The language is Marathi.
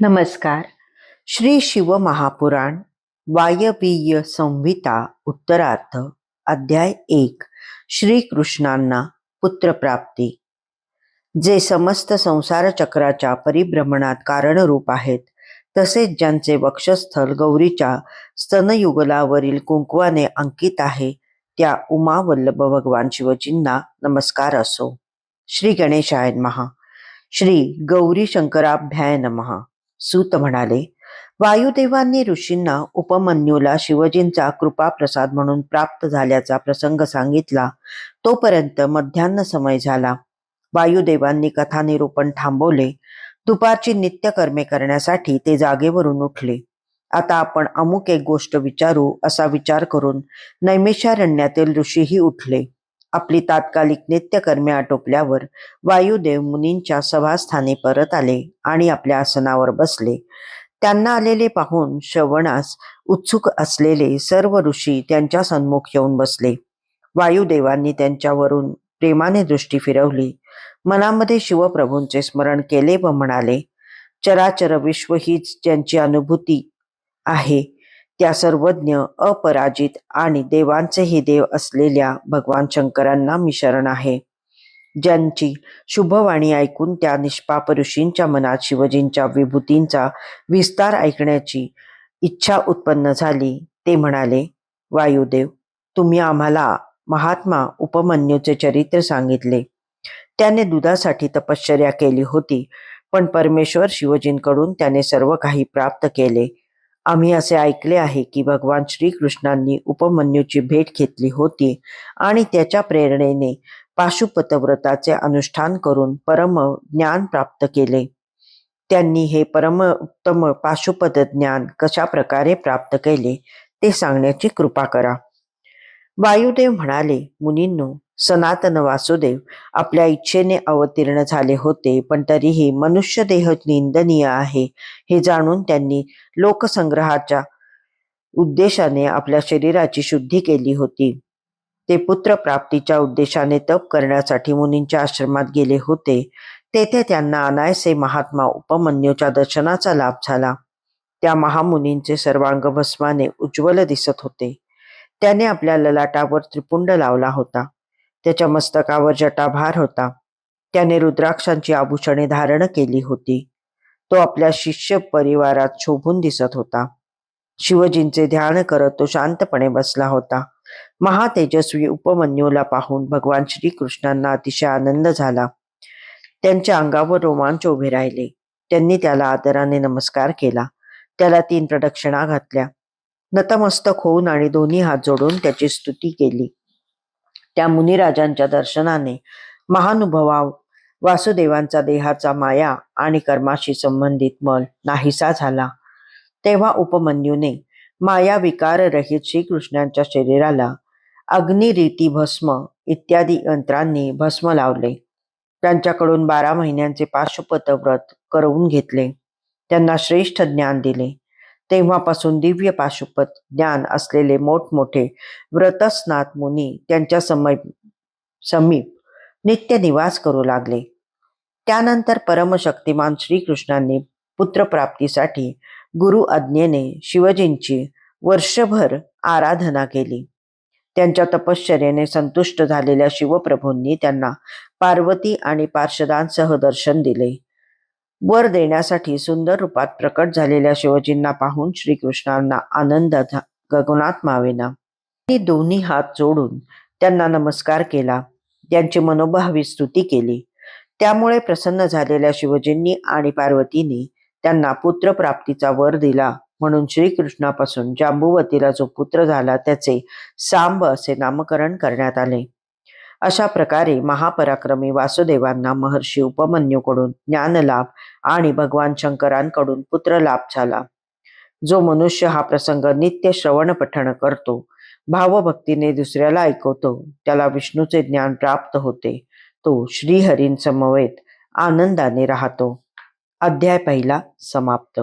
नमस्कार. श्री शिव महापुराण वायवीय संहिता उत्तरार्थ अध्याय एक श्रीकृष्णांना पुत्रप्राप्ती. जे समस्त संसार चक्राच्या परिभ्रमणात कारणरूप आहेत तसेच ज्यांचे वक्षस्थल गौरीच्या स्तनयुगलावरील कुंकवाने अंकित आहे त्या उमा वल्लभ भगवान शिवजींना नमस्कार असो. श्री गणेशायन महा श्री गौरी शंकराभ्याय नमहा सूत म्हणाले वायुदेवांनी ऋषींना उपमन्यूला शिवजींचा कृपा प्रसाद म्हणून प्राप्त झाल्याचा प्रसंग सांगितला. तोपर्यंत मध्यान्ह समय झाला. वायुदेवांनी कथानिरूपण थांबवले. दुपारची नित्यकर्मे करण्यासाठी ते जागेवरून उठले. आता आपण अमुक एक गोष्ट विचारू असा विचार करून नैमिषारण्यातील ऋषीही उठले. आपली तात्कालिक नित्यकर्मे आटोपल्यावर वायुदेव मुनींच्या सभास्थानी परत आले आणि आपल्या आसनावर बसले. त्यांना आलेले पाहून श्रवणास उत्सुक असलेले सर्व ऋषी त्यांच्या सन्मुख येऊन बसले. वायुदेवांनी त्यांच्यावरून प्रेमाने दृष्टी फिरवली. मनामध्ये शिवप्रभूंचे स्मरण केले व म्हणाले चराचर विश्व हीच ज्यांची अनुभूती आहे. त्या सर्वज्ञ अपराजित आणि देवांचेही देव असलेल्या भगवान शंकरांना मी शरण आहे. ज्यांची शुभवाणी ऐकून त्या निष्पाप ऋषींच्या मनात शिवजींच्या विभूतींचा विस्तार ऐकण्याची इच्छा उत्पन्न झाली ते म्हणाले वायुदेव तुम्ही आम्हाला महात्मा उपमन्यूचे चरित्र सांगितले. त्याने दुधासाठी तपश्चर्या केली होती पण परमेश्वर शिवजींकडून त्याने सर्व काही प्राप्त केले. आम्ही असे ऐकले आहे की भगवान श्रीकृष्णांनी उपमन्यूची भेट घेतली होती आणि त्याच्या प्रेरणेने पाशुपत व्रताचे अनुष्ठान करून परम ज्ञान प्राप्त केले. त्यांनी हे परम उत्तम पाशुपत ज्ञान कशा प्रकारे प्राप्त केले ते सांगण्याची कृपा करा. वायुदेव म्हणाले मुनींनो सनातन वासुदेव आपल्या इच्छेने अवतीर्ण झाले होते पण तरीही मनुष्य देह निंदनीय आहे. हे जाणून त्यांनी लोकसंग्रहाच्या उद्देशाने आपल्या शरीराची शुद्धी केली होती. ते पुत्र प्राप्तीच्या उद्देशाने तप करण्यासाठी मुनींच्या आश्रमात गेले होते. तेथे त्यांना अनायसे महात्मा उपमन्यूच्या दर्शनाचा लाभ झाला. त्या महामुनींचे सर्वांग भस्माने उज्ज्वल दिसत होते. त्याने आपल्या ललाटावर त्रिपुंड लावला होता. त्याच्या मस्तकावर जटाभार होता. त्याने रुद्राक्षांची आभूषणे धारण केली होती. तो आपल्या शिष्य परिवारात शोभून दिसत होता. शिवजींचे ध्यान करत तो शांतपणे बसला होता. महातेजस्वी उपमन्यूला पाहून भगवान श्रीकृष्णांना अतिशय आनंद झाला. त्यांच्या अंगावर रोमांच उभे राहिले. त्यांनी त्याला आदराने नमस्कार केला. त्याला तीन प्रदक्षिणा घातल्या. नतमस्तक होऊन आणि दोन्ही हात जोडून त्याची स्तुती केली. त्या मुनिराजांच्या दर्शनाने महानुभवा वासुदेवांचा देहाचा माया आणि कर्माशी संबंधित मल नाहीसा झाला. तेव्हा उपमन्यूने माया विकार रहित श्रीकृष्णांच्या शरीराला अग्निरीती भस्म इत्यादी यंत्रांनी भस्म लावले. त्यांच्याकडून बारा महिन्यांचे पाशुपत व्रत करवून घेतले. त्यांना श्रेष्ठ ज्ञान दिले. तेव्हापासून दिव्य पाशुपत ज्ञान असलेले मोठमोठे व्रतस्नात मुनी त्यांच्या समीप समीप नित्य निवास करू लागले. त्यानंतर परमशक्तिमान श्रीकृष्णांनी पुत्रप्राप्तीसाठी गुरु आज्ञेने शिवजींची वर्षभर आराधना केली. त्यांच्या तपश्चर्याने संतुष्ट झालेल्या शिवप्रभूंनी त्यांना पार्वती आणि पार्षदांसह दर्शन दिले. वर देण्यासाठी सुंदर रूपात प्रकट झालेल्या शिवजींना पाहून श्रीकृष्णांना आनंद गगनात मावेना. त्यांनी दोन्ही हात जोडून त्यांना नमस्कार केला. त्यांची मनोभावी स्तुती केली. त्यामुळे प्रसन्न झालेल्या शिवजींनी आणि पार्वतीने त्यांना पुत्र प्राप्तीचा वर दिला म्हणून श्रीकृष्णापासून जांबुवतीला जो पुत्र झाला त्याचे सांब असे नामकरण करण्यात आले. अशा प्रकारे महापराक्रमी वासुदेवांना महर्षी उपमन्यूकडून ज्ञानलाभ आणि भगवान शंकरांकडून पुत्र लाभ झाला. जो मनुष्य हा प्रसंग नित्य श्रवण पठण करतो भावभक्तीने दुसऱ्याला ऐकवतो त्याला विष्णूचे ज्ञान प्राप्त होते तो श्रीहरींसमवेत आनंदाने राहतो. अध्याय पहिला समाप्त.